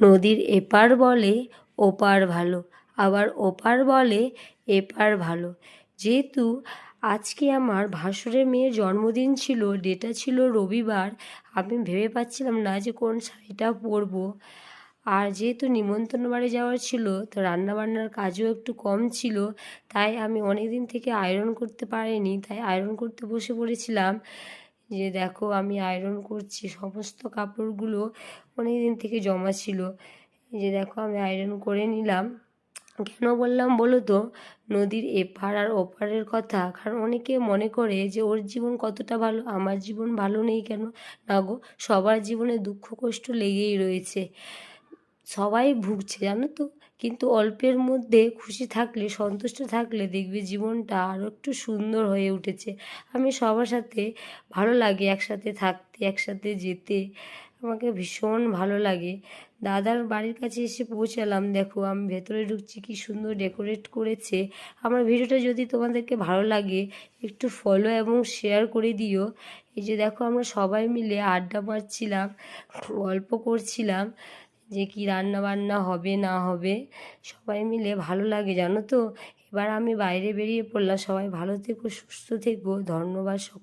নদীর এপার বলে ওপার ভালো, আবার ওপার বলে এপার ভালো। যেহেতু আজকে আমার ভাসুরের মেয়ের জন্মদিন ছিল, ডেটা ছিল রবিবার, আমি ভেবে পাচ্ছিলাম না যে কোন শাড়িটা পরবো। আর যেহেতু নিমন্ত্রণ বাড়ি যাওয়ার ছিল, তো রান্নাবান্নার কাজও একটু কম ছিল, তাই আমি অনেক দিন থেকে আয়রন করতে পারিনি, তাই আয়রন করতে বসে পড়েছিলাম। যে দেখো আমি আয়রন করছি, সমস্ত কাপড়গুলো অনেক দিন থেকে জমা ছিল। যে দেখো আমি আয়রন করে নিলাম। কেন বললাম বলো তো? নদীর এপার আর ওপারের কথা। কারণ অনেকে মনে করে যে ওর জীবন কতটা ভালো, আমার জীবন ভালো নেই কেন? না গো, সবার জীবনে দুঃখ কষ্ট লেগেই রয়েছে। সবাই ভুগছে, জানো তো? কিন্তু অল্পের মধ্যে খুশি থাকলে, সন্তুষ্ট থাকলে দেখবে জীবনটা আরও একটু সুন্দর হয়ে উঠেছে। আমি সবার সাথে ভালো লাগে একসাথে থাকতে, একসাথে যেতে। আমাকে ভীষণ ভালো লাগে। দাদার বাড়ির কাছে এসে পৌঁছালাম। দেখো, আমি ভেতরে ঢুকছি, কি সুন্দর ডেকোরেট করেছে। আমার ভিডিওটা যদি তোমাদেরকে ভালো লাগে, একটু ফলো এবং শেয়ার করে দিও। এই যে দেখো, আমরা সবাই মিলে আড্ডা মারছিলাম, গল্প করছিলাম। যে কি রান্না বান্না হবে, না হবে, সবাই মিলে ভালো লাগে, জানো তো? এবার আমি বাইরে বেরিয়ে পড়লাম, সবাই ভালো থেকো, সুস্থ থেকো, ধন্যবাদ সকল